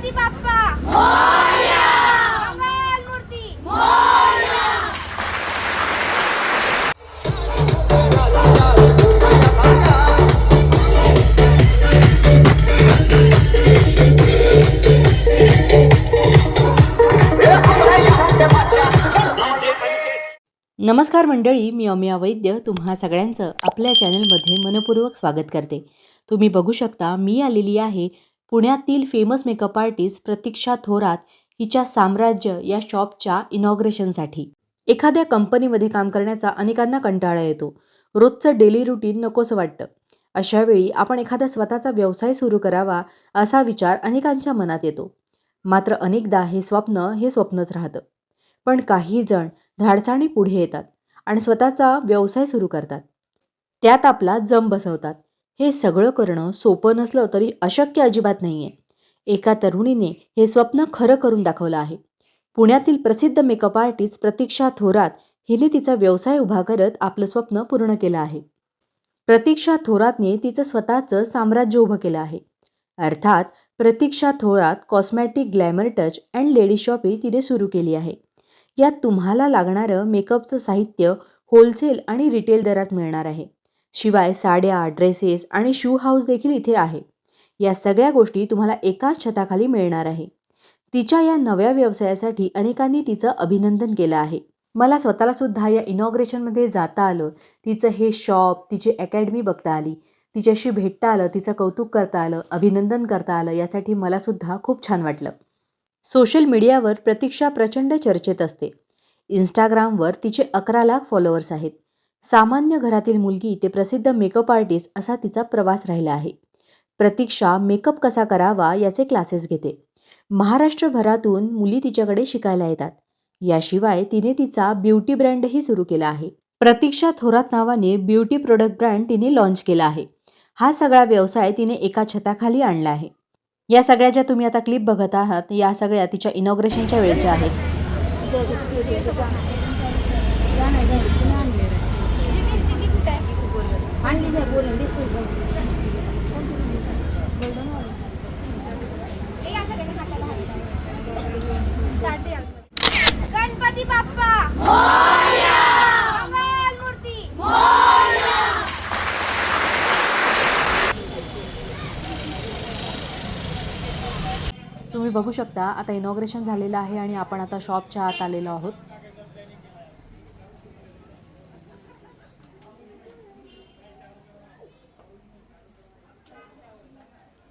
गणपती बाप्पा. मंगल मूर्ती. नमस्कार मंडळी मी अमिया वैद्य. तुम्हा सगळ्यांचं आपल्या चॅनलमध्ये मनपूर्वक स्वागत करते. तुम्ही बघू शकता मी आलेली आहे पुण्यातील famous makeup artist Pratiksha Thorat हिच्या साम्राज्य या शॉपच्या इनॉग्रेशनसाठी एखाद्या कंपनीमध्ये काम करण्याचा अनेकांना कंटाळा येतो. रोजचं डेली रुटीन नकोसं वाटतं. अशावेळी आपण एखादा स्वतःचा व्यवसाय सुरू करावा असा विचार अनेकांच्या मनात येतो. मात्र अनेकदा हे स्वप्न हे स्वप्नच राहतं. पण काही जण धाडसाने पुढे येतात आणि स्वतःचा व्यवसाय सुरू करतात. त्यात आपला जम बसवतात. हे सगळं करणं सोपं नसलं तरी अशक्य अजिबात नाही आहे एका तरुणीने हे स्वप्न खरं करून दाखवलं आहे. पुण्यातील प्रसिद्ध मेकअप आर्टिस्ट प्रतीक्षा थोरात हिने तिचा व्यवसाय उभा करत आपलं स्वप्न पूर्ण केलं आहे. प्रतीक्षा थोरातने तिचं स्वतःचं साम्राज्य उभं केलं आहे. अर्थात Pratiksha Thorat cosmetic glamour touch and lady shoppy तिने सुरू केली आहे. यात तुम्हाला लागणारं मेकअपचं साहित्य होलसेल आणि रिटेल दरात मिळणार आहे. शिवाय साड्या ड्रेसेस आणि शू हाऊस देखील इथे आहे. या सगळ्या गोष्टी तुम्हाला एकाच छताखाली मिळणार आहे. तिच्या या नव्या व्यवसायासाठी अनेकांनी तिचं अभिनंदन केलं आहे. मला स्वतःला सुद्धा या इनॉग्रेशनमध्ये जाता आलं. तिचं हे शॉप तिची अकॅडमी बघता आली. तिच्याशी भेटता आलं तिचं कौतुक करता आलं अभिनंदन करता आलं यासाठी मला सुद्धा खूप छान वाटलं. सोशल मीडियावर प्रतीक्षा प्रचंड चर्चेत असते. इंस्टाग्रामवर तिचे अकरा लाख फॉलोअर्स आहेत. सामान्य घरातील मुलगी ते प्रसिद्ध मेकअप आर्टिस्ट असा तिचा प्रवास राहिला आहे. प्रतीक्षा मेकअप कसा करावा याचे क्लासेस घेते. महाराष्ट्रभरातून मुली तिच्याकडे शिकायला येतात. याशिवाय तिने तिचा ब्युटी ब्रँडही सुरू केला आहे. प्रतीक्षा थोरात नावाने ब्युटी प्रोडक्ट ब्रँड तिने लॉन्च केला आहे. हा सगळा व्यवसाय तिने एका छताखाली आणला आहे. या सगळ्या ज्या तुम्ही आता क्लिप बघत आहात. या सगळ्या तिच्या इनॉग्रेशनच्या वेळेच्या आहेत हे असं त्याच्या हाताला हात. चालते आतमध्ये. गणपती बाप्पा मंगल मूर्ती तुम्ही बघू शकता आता इनॉग्रेशन झालेलं आहे आणि आपण आता शॉपच्या आत आलेलो आहोत.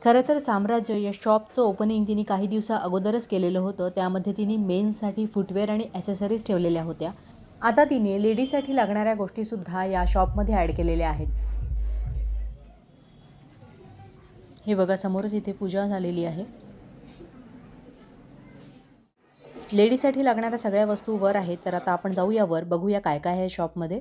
खरं तर साम्राज्य या शॉपचं ओपनिंग तिने काही दिवसा अगोदरच केलेलं होतं. त्यामध्ये तिने मेन्ससाठी फुटवेअर आणि ॲसेसरीज ठेवलेल्या होत्या. आता तिने लेडीजसाठी लागणाऱ्या गोष्टीसुद्धा या शॉपमध्ये ॲड केलेल्या आहेत. हे बघा समोरच इथे पूजा झालेली आहे. लेडीजसाठी लागणाऱ्या सगळ्या वस्तू वर आहेत तर आता आपण जाऊया वर. बघूया काय काय आहे शॉपमध्ये